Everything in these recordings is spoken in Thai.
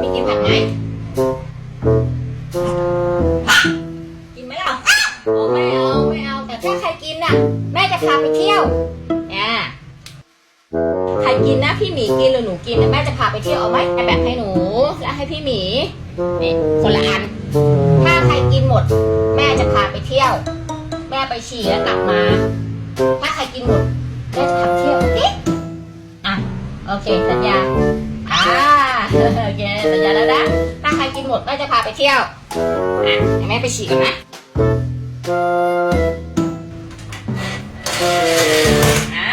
มีกินผักไหมกินไหมล่ะโอ้ไม่เอาไม่เอา แต่ถ้าใครกินน่ะ แม่จะพาไปเที่ยวอ่าใครกินนะพี่หมีกินหรือหนูกินแม่จะพาไปเที่ยวเอาไหมแบ่งให้หนู แล้วให้พี่หมีนี่คนละอัน ถ้าใครกินหมด แม่จะพาไปเที่ยว แม่ไปฉี่แล้วกลับมา ถ้าใครกินหมดแม่จะพาเที่ยวโอเคอะโอเคสัญญา โอเคสัญญาแล้วนะ ถ้าใครกินหมดแม่จะพาไปเที่ยว อะเดี๋ยวแม่ไปฉี่ก่อนนะ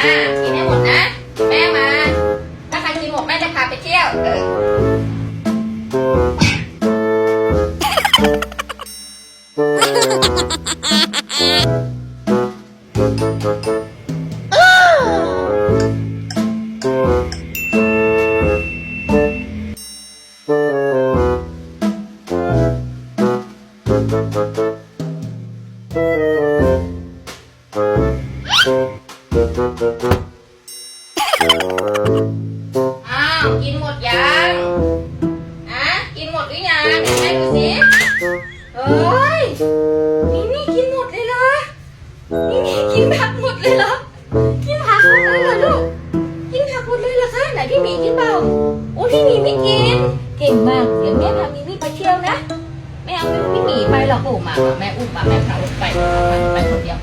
อ่ากินให้หมดนะ แม่มา ถ้าใครกินหมดแม่จะพาไปเที่ยว เอออ อ้าวกินหมดยังอะกินหมดหรือยังเดี๋ยวแม่ดูสิเฮ้ยนี่นี่กินหมดเลยเหรอนี่นี่กินผักหมดเลยเหรอกินผักหมดเลยเหรอลูกกินผักหมดเลยเหรอคะไหนพี่หมีกินเปล่าโอ้พี่หมีไม่กิน เก่งมากเดี๋ยวแม่พามิมี่ไปเที่ยวนะ ไม่เอาไม่พี่หมีไปหรอกโอ้มมาแม่อุ้มมาแม่พาอุ้มไปไปคนเดียว